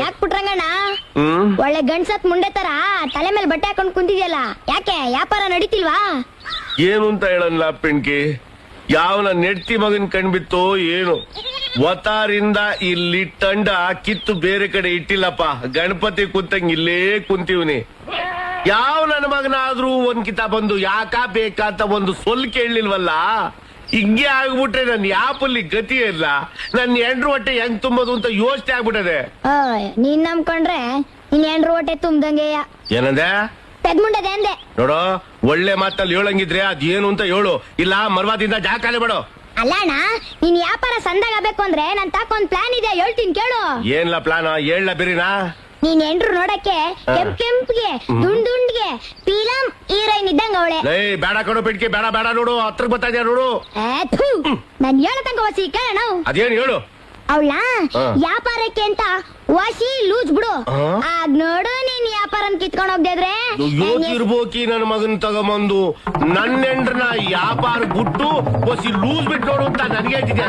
ಯಾಕೆ ಪುಟ್ರಂಗಣ್ಣ? ಒಳ್ಳೆ ಗಂಡ್ಸತ್ ಮುಂಡೆ ತರ ತಲೆ ಮೇಲೆ ಬಟ್ಟೆ ಹಾಕೊಂಡ್ ಕುಂತಿದ್ಯಲ್ಲ ಯಾಕೆ? ವ್ಯಾಪಾರ ನಡೀತಿಲ್ವಾ? ಏನು ಅಂತ ಹೇಳಲ್ಲ ಪಿಣ್ಕಿ ಯಾವನ ನೆಡ್ತಿ ಮಗನ್ ಕಣ್ಬಿತ್ತು ಏನು. ವತಾರಿಂದ ಇಲ್ಲಿ ತಂಡ ಕಿತ್ತು ಬೇರೆ ಕಡೆ ಇಟ್ಟಿಲ್ಲಪ್ಪ. ಗಣಪತಿ ಕುಂತಂಗ್ ಇಲ್ಲೇ ಕುಂತೀವ್ನಿ. ಯಾವ ನನ್ನ ಮಗನಾದ್ರೂ ಒಂದ್ ಕಿತ ಬಂದು ಯಾಕ ಬೇಕಾ ಅಂತ ಒಂದು ಸೊಲ್ ಕೇಳಲಿಲ್ವಲ್ಲ? ಹಿಂಗೆ ಆಗ್ಬಿಟ್ರೆ ನನ್ ಯಾಪಲ್ಲಿ ಗತಿ ಇಲ್ಲ. ನನ್ ಎಂಡ್ರು ಹೊಟ್ಟೆ ಹೆಂಗ್ ತುಂಬೋದು ಅಂತ ಯೋಚನೆ ಆಗ್ಬಿಟ್ಟದೆ. ಓಯ್ ನೀನ್ ನಂಬ್ಕೊಂಡ್ರೆ ನೀನ್ ಎಂಡ್ರು ಹೊಟ್ಟೆ ತುಂಬ್ದಂಗೆಯ ಏನಂದೆ? ತೆಗ್ಮುಂಡದೆ ಅಂದೆ. ನೋಡು ಒಳ್ಳೆ ಮಾತಲ್ಲಿ ಹೇಳಂಗಿದ್ರೆ ಅದೇನು ಅಂತ ಹೇಳು. ಇಲ್ಲ ಮರ್ವಾದಿಂದ ಜಾಕಾಲೆ ಬಿಡು ಅಲ್ಲಣ್ಣ ನೀನ್ ವ್ಯಾಪಾರ ಸಂದಾಗ ಬೇಕು ಅಂದ್ರೆ ನನ್ ತಾಕ ಒಂದ್ ಪ್ಲಾನ್ ಇದೆ ಹೇಳ್ತೀನಿ ಕೇಳು. ಏನ್ಲ ಪ್ಲಾನ್ ಹೇಳ ಬಿರಿನಾ? ನೀನ್ ಎಂಡ್ರು ನೋಡಕ್ಕೆ ಕೆಂಪ್ ಕೆಂಪ್ಗೆ ದುಂಡ್ ದುಂಡ್ಗೆ ಇದ್ದಂಗ ಅವಳೆ. ಲೇ ಬೇಡ ಪಿಟ್ಕಿ ಬೇಡ ಬೇಡ ನೋಡು ಹತ್ರ ಬರ್ತಾ ಇದೆಯಾ ನೋಡು. ನಾನು ಹೇಳೋ ತಂಗ ವಸಿ ಕೇಳೋಣ. ಅದೇನ್ ಹೇಳು? ಅವಳ ವ್ಯಾಪಾರಕ್ಕೆ ಅಂತ ವಸಿ ಲೂಸ್ ಬಿಡು? ಆಗ ನೋಡು ನೀನ್ ವ್ಯಾಪಾರನ್ ಕಿತ್ಕೊಂಡ್ ಹೋಗ್ದಿದ್ರೆ ಯೋಚಿರ್ಬೋಕಿ ನನ್ನ ಮಗನ್ ತಗೊಂಬಂದು ನನ್ನ ಹೆಂಡ್ರನ್ನ ವ್ಯಾಪಾರ ಬಿಟ್ಟು ಬಸಿ ಲೂಸ್ ಬಿಟ್ಟು ನೋಡು ಅಂತ ನನಗೆ ಹೇಳ್ತಿದ್ಯಾ?